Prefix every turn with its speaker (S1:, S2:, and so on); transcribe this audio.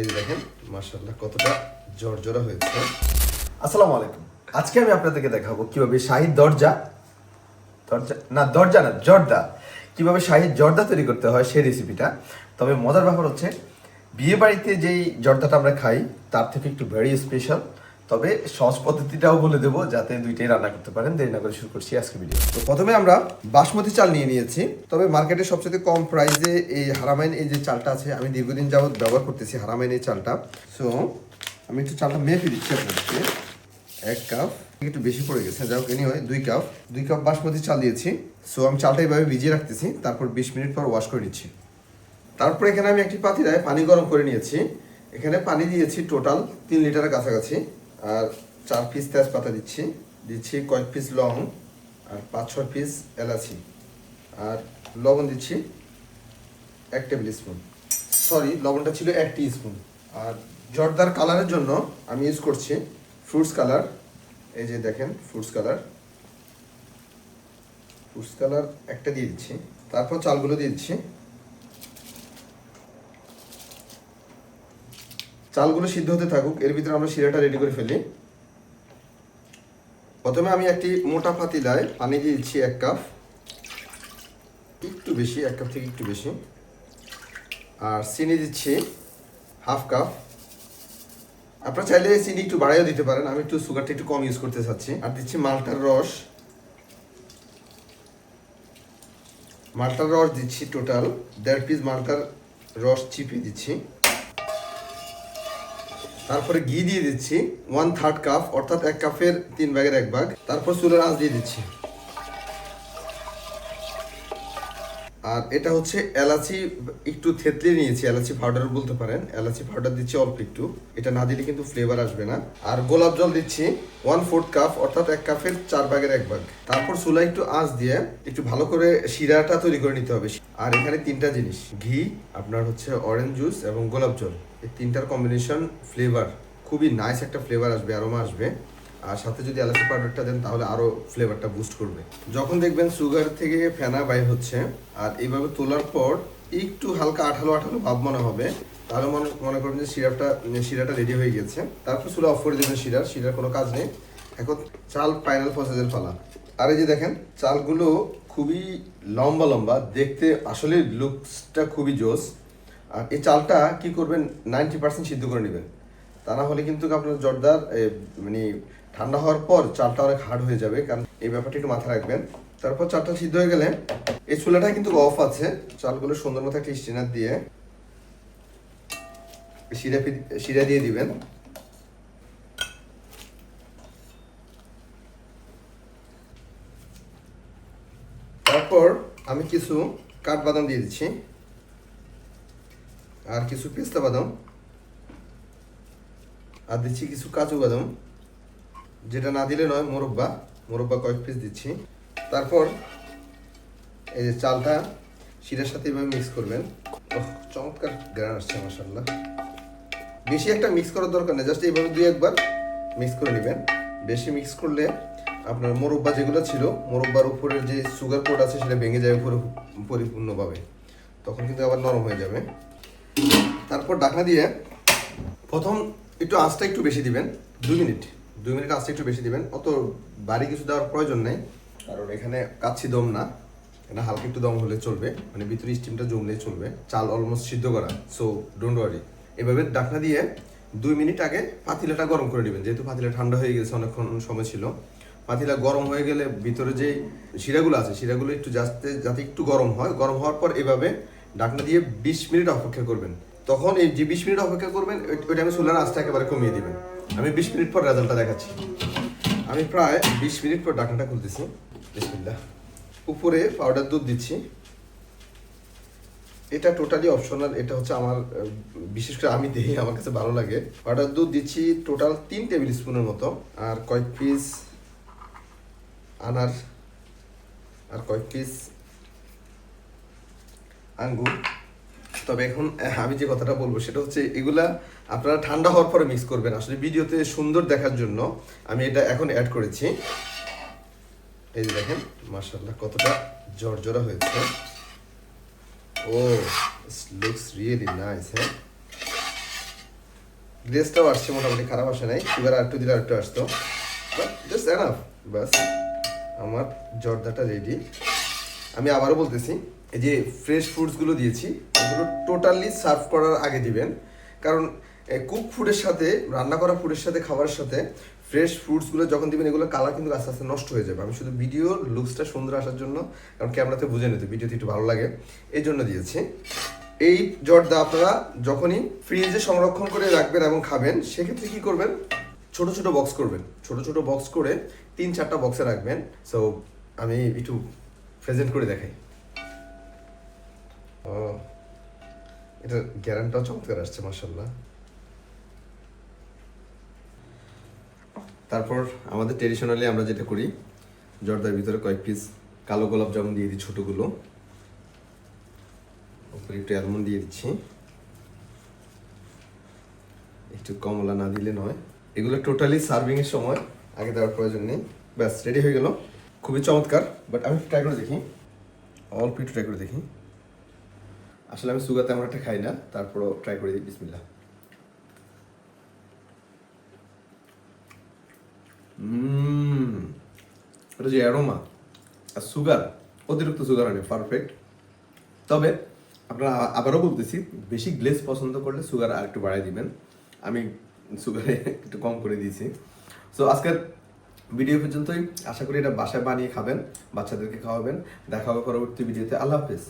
S1: এই দেখেন মার্শাল্লাহ কতটা জর্জরা হয়েছে।
S2: আসসালামু আলাইকুম। আজকে আমি আপনাদেরকে দেখাবো কীভাবে শাহী দরজা দরজা, না দরজা না, জর্দা, কীভাবে শাহী জর্দা তৈরি করতে হয় সেই রেসিপিটা তবে মজার ব্যাপার হচ্ছে বিয়ে বাড়িতে যেই জর্দাটা আমরা খাই, তার থেকে একটু ভেরি স্পেশাল তবে সহজ পদ্ধতিটাও বলে দেবো যাতে দুইটাই রান্না করতে পারেন। দেরি না করে শুরু করছি আজকে ভিডিও
S1: তো প্রথমে আমরা বাসমতি চাল নিয়ে নিয়েছি। তবে মার্কেটে সবচেয়ে কম প্রাইসে এই হারামাইন, এই যে চালটা আছে, আমি দীর্ঘদিন যাবত ব্যবহার করতেছি হারামাইন এই চালটা। সো আমি একটু চালটা মেপে দিচ্ছি আপনাদেরকে। এক কাপ, একটু বেশি পড়ে গেছে, যাই হোক হয় দুই কাপ। দুই কাপ বাসমতি চাল দিয়েছি। সো আমি চালটা এইভাবে ভিজিয়ে রাখতেছি। তারপর বিশ মিনিট পর ওয়াশ করে নিচ্ছি। তারপর এখানে আমি একটি পাতিলায় পানি গরম করে নিয়েছি। এখানে পানি দিয়েছি টোটাল তিন লিটারের কাছাকাছি। আর চার পিস তেজপাতা দিচ্ছি। দিচ্ছি কয়েক পিস লং আর পাঁচ, ছয় পিস এলাচি। আর লবণ দিচ্ছি এক টেবিল স্পুন সরি লবণটা ছিল এক টি স্পুন আর জর্দার কালারের জন্য আমি ইউজ করছি ফ্রুটস কালার এই যে দেখেন ফ্রুটস কালার ফ্রুটস কালার একটা দিয়ে দিচ্ছি। তারপর চালগুলো দিয়ে দিচ্ছি। চালগুলো সিদ্ধ হতে থাকুক, এর ভিতরে আমরা শিরাটা রেডি করে ফেলি। প্রথমে আমি একটি মোটা পাতিলায় পানি দিয়ে দিচ্ছি এক কাপ। একটু বেশি, এক কাপ থেকে একটু বেশি। আর চিনি দিচ্ছি হাফ কাপ। আপনারা চাইলে চিনি একটু বাড়াইও দিতে পারেন, আমি একটু সুগারটা একটু কম ইউজ করতে চাচ্ছি। আর দিচ্ছি মালটার রস। মালটার রস দিচ্ছি টোটাল দেড় পিস মালটার রস চিপে দিচ্ছি। তারপরে ঘি দিয়ে দিচ্ছি ওয়ান থার্ড কাপ অর্থাৎ এক কাপের তিন ভাগের এক ভাগ। তারপর চুলের আঁচ দিয়ে দিচ্ছি। আর এটা হচ্ছে এলাচি, একটু থেতলে নিয়েছি, এলাচি পাউডার বলতে পারেন। এলাচি পাউডার দিচ্ছি অল্প একটু। এটা না দিলে কিন্তু ফ্লেভার আসবে না। আর গোলাপ জল দিচ্ছি ওয়ান ফোর্থ কাপ অর্থাৎ এক কাপের চার ভাগের এক ভাগ। তারপর চুলা একটু আঁচ দিয়ে একটু ভালো করে শিরাটা তৈরি করে নিতে হবে। আর এখানে তিনটা জিনিস, ঘি, আপনার হচ্ছে অরেঞ্জ জুস এবং গোলাপ জল। এই তিনটার কম্বিনেশন ফ্লেভার খুবই নাইস একটা ফ্লেভার আসবে আরোমা আসবে। আর সাথে যদি এলাচি পাউডারটা দেন, তাহলে আরও ফ্লেভারটা বুস্ট করবে। যখন দেখবেন সুগার থেকে ফেনা বাই হচ্ছে, আর এইভাবে তোলার পর একটু হালকা আঠালো আঠালো ভাব মনে হবে, তাহলে মনে মনে করবেন যে সিরাপটা শিরাটা রেডি হয়ে গেছে তারপর চুলা অফ করে দেবেন শিরার শিরার কোনো কাজ নেই। এখন চাল ফাইনাল প্রসেসের ফালা আর এই যে দেখেন, চালগুলো খুবই লম্বা লম্বা, দেখতে আসলে লুকসটা খুবই জোস। আর এই চালটা কি করবেন নাইনটি পার্সেন্ট সিদ্ধ করে নেবেন। তা না হলে কিন্তু আপনার জর্দার মানে ঠান্ডা হওয়ার পর চালটা অনেক হার্ড হয়ে যাবে, কারণ এই ব্যাপারটা একটু মাথায় রাখবেন। তারপর চালটা সিদ্ধ হয়ে গেলে এই চুলাটা কিন্তু অফ আছে। চালগুলো সুন্দর মতো একটা স্টিনার দিয়ে শিরা শিরা দিয়ে দিবেন। তারপর আমি কিছু কাঠবাদাম দিয়ে দিচ্ছি। আর কিছু পেস্তা বাদাম, আর দিচ্ছি কিছু কাজু বাদাম, যেটা না দিলে নয়, মোরব্বা মোরব্বা কয়েক পিস দিচ্ছি। তারপর এই যে চালটা, শিরার সাথে এভাবে মিক্স করবেন। চমৎকার গ্রান আসছে মাসাল্লাহ বেশি একটা মিক্স করার দরকার নেই, জাস্ট এইভাবে দুই একবার মিক্স করে নেবেন। বেশি মিক্স করলে আপনার মোরব্বা যেগুলো ছিল, মোরব্বার উপরের যে সুগার কোড আছে, সেটা ভেঙে যাবে পুরো পরিপূর্ণভাবে। তখন কিন্তু আবার নরম হয়ে যাবে। তারপর ডাকনা দিয়ে প্রথম একটু আঁচটা একটু বেশি দিবেন, দুই মিনিট। দুই মিনিট আঁচটা একটু বেশি দিবেন। অত বাড়ি কিছু দেওয়ার প্রয়োজন নেই, কারণ এখানে কাচ্ছি দম না। এটা হালকা একটু দম হলে চলবে মানে ভিতরে স্টিমটা জমলে চলবে। চাল অলমোস্ট সিদ্ধ করা সো ডোন্ট ওয়ারি এভাবে ডাকনা দিয়ে দুই মিনিট আগে পাতিলাটা গরম করে নেবেন। যেহেতু পাতিলা ঠান্ডা হয়ে গেছে, অনেকক্ষণ সময় ছিল। পাতিলা গরম হয়ে গেলে ভিতরে যে শিরাগুলো আছে, শিরাগুলো একটু যাতে যাতে একটু গরম হয়, গরম হওয়ার পর এভাবে ডাকনা দিয়ে বিশ মিনিট অপেক্ষা করবেন। তখন এই যে বিশ মিনিট অপেক্ষা করবেন ওইটা আমি সোলার আঁচটা একেবারে কমিয়ে দিবেন। আমি বিশ মিনিট পর রেজাল্টটা দেখাচ্ছি। আমি প্রায় বিশ মিনিট পর ডাকনাটা খুলতেছি। বিসমিল্লাহ। উপরে পাউডার দুধ দিচ্ছি। এটা টোটালি অপশনাল এটা হচ্ছে আমার বিশেষ করে আমি দেখি আমার কাছে ভালো লাগে। পাউডার দুধ দিচ্ছি টোটাল তিন টেবিল স্পুনের মতো, আর কয়েক পিস আনার, আর কয়েক পিস আঙ্গুর। তবে এখন আমি যে কথাটা বলব সেটা হচ্ছে এগুলা আপনারা ঠান্ডা হওয়ার পরে মিক্স করবেন। আসলে ভিডিওতে সুন্দর দেখার জন্য আমি এটা এখন অ্যাড করেছি। এই যে দেখেন মার্শাল্লাহ কতটা জর্জরা হয়েছে। ও লুকস রিয়েলি নাইস হ্যাঁ? গ্রেসটাও আসছে মোটামুটি, খারাপ আসে নাই। এবার আর একটু দিলে আর একটু আসতো। জাস্ট এনাফ বাস আমার জর্দাটা রেডি আমি আবারও বলতেছি এই যে ফ্রেশ ফ্রুটসগুলো দিয়েছি, এগুলো টোটালি সার্ভ করার আগে দিবেন। কারণ কুক ফুডের সাথে, রান্না করা ফুডের সাথে, খাবারের সাথে ফ্রেশ ফ্রুটসগুলো যখন দিবেন এগুলো কালার কিন্তু আস্তে আস্তে নষ্ট হয়ে যাবে। আমি শুধু ভিডিও লুকসটা সুন্দর আসার জন্য, কারণ ক্যামেরাতে বুঝে নিতে ভিডিওতে একটু ভালো লাগে, এই জন্য দিয়েছি। এই জর্দা আপনারা যখনই ফ্রিজে সংরক্ষণ করে রাখবেন এবং খাবেন, সেক্ষেত্রে কি করবেন? ছোট ছোট বক্স করবেন। ছোট ছোট বক্স করে তিন চারটা বক্সে রাখবেন। সো আমি একটু প্রেজেন্ট করে দেখাই। এটা গ্যারান্টাও চমৎকার আসছে মার্শাল্লাহ তারপর আমাদের ট্রেডিশনালি আমরা যেটা করি, জর্দার ভিতরে কয়েক পিস কালো গোলাপ জামুন দিয়ে দিই ছোটোগুলো। উপরে একটু অ্যালমন্ড দিয়ে দিচ্ছি। একটু কমলা না দিলে নয়। এগুলো টোটালি সার্ভিং এর সময়, আগে দেওয়ার প্রয়োজন নেই। ব্যাস রেডি হয়ে গেল। খুবই চমৎকার বাট আমি ট্রাই করে দেখি। অল্প একটু ট্রাই করে দেখি। আসলে আমি সুগার তেমন একটা খাই না, তারপরও ট্রাই করে দিই বিসমিল্লা এটা যে অ্যারোমা আর সুগার অতিরিক্ত সুগার আনে পারফেক্ট তবে আপনারা আবারও বলতেছি, বেশি গ্লেজ পছন্দ করলে সুগার আর একটু বাড়াই দিবেন। আমি সুগারে একটু কম করে দিয়েছি। সো আজকের ভিডিও পর্যন্তই। আশা করি এটা বাসায় বানিয়ে খাবেন, বাচ্চাদেরকে খাওয়াবেন। দেখা হবে পরবর্তী ভিডিওতে আল্লাহ হাফেজ।